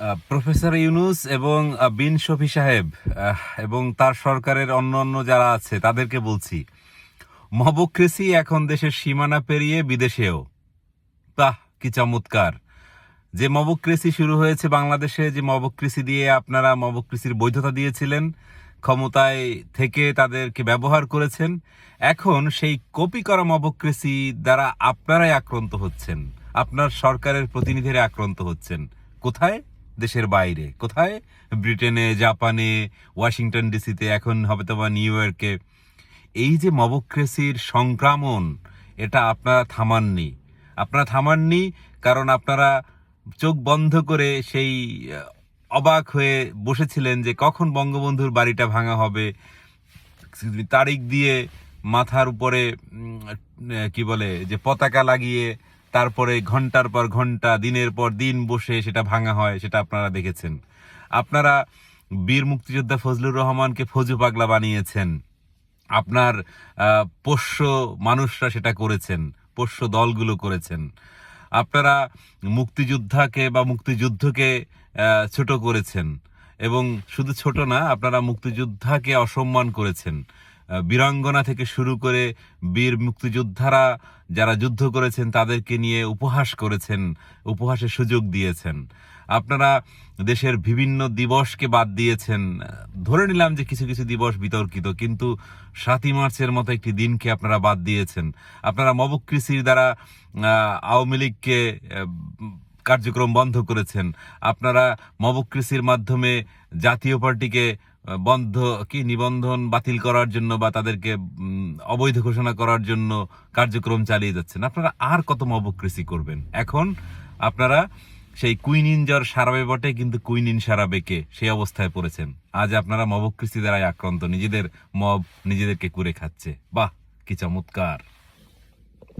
Professor Yunus এবং বিন শফি সাহেব এবং তার সরকারের অন্য অন্য যারা আছে, তাদেরকে বলছি মবক্রেসি এখন দেশের সীমানা পেরিয়ে বিদেশেও। বাহ, কি চমৎকার। যে মবক্রেসি শুরু হয়েছে বাংলাদেশে, যে মবক্রেসি দিয়ে আপনারা মবক্রেসির বৈধতা দিয়েছিলেন, ক্ষমতায় থেকে তাদেরকে ব্যবহার করেছেন, এখন সেই কপি করা মবক্রেসি দ্বারা আপনারাই আক্রান্ত হচ্ছেন, আপনার সরকারের প্রতিনিধিরা আক্রান্ত হচ্ছেন। কোথায়? দেশের বাইরে। কোথায়? ব্রিটেনে, জাপানে, ওয়াশিংটন ডিসিতে, এখন হবে তো বা নিউ ইয়র্কে। এই যে মবক্রেসির সংক্রামণ, এটা আপনারা থামাননি। আপনারা থামাননি কারণ আপনারা চোখ বন্ধ করে সেই অবাক হয়ে বসেছিলেন যে কখন বঙ্গবন্ধুর বাড়িটা ভাঙা হবে। তারিখ দিয়ে মাথার উপরে কি বলে, যে পতাকা লাগিয়ে তারপরে ঘণ্টার পর ঘণ্টা, দিনের পর দিন বসে সেটা ভাঙা হয়, সেটা আপনারা দেখেছেন। আপনারা বীর মুক্তিযোদ্ধা ফজলুর রহমানকে ফজু পাগলা বানিয়েছেন। আপনার পোষ্য মানুষরা সেটা করেছেন, পোষ্য দলগুলো করেছেন। আপনারা মুক্তিযোদ্ধাকে বা মুক্তিযুদ্ধকে ছোট করেছেন এবং শুধু ছোট না, আপনারা মুক্তিযোদ্ধাকে অসম্মান করেছেন। বীরাঙ্গনা থেকে শুরু করে বীর মুক্তিযোদ্ধারা যারা যুদ্ধ করেছেন, তাদেরকে নিয়ে উপহাস করেছেন, উপহাসের সুযোগ দিয়েছেন। আপনারা দেশের বিভিন্ন দিবসকে বাদ দিয়েছেন। ধরে নিলাম যে কিছু কিছু দিবস বিতর্কিত, কিন্তু সাতই মার্চের মতো একটি দিনকে আপনারা বাদ দিয়েছেন। আপনারা মবকৃষির দ্বারা আওয়ামী লীগকে কার্যক্রম বন্ধ করেছেন। আপনারা মবকৃষির মাধ্যমে জাতীয় পার্টিকে বন্ধ কি নিবন্ধন বাতিল করার জন্য বা তাদেরকে অবৈধ ঘোষণা করার জন্য কার্যক্রম চালিয়ে যাচ্ছেন। আপনারা আর কত মবকৃষি করবেন? এখন আপনারা সেই কুইনিন জ্বর সারাবে বটে, কিন্তু কুইন ইন কুইনিন সারাবেকে সেই অবস্থায় পড়েছেন। আজ আপনারা মবকৃষি দ্বারাই আক্রান্ত। নিজেদের মব নিজেদেরকে কুরে খাচ্ছে। বাহ, কি চমৎকার।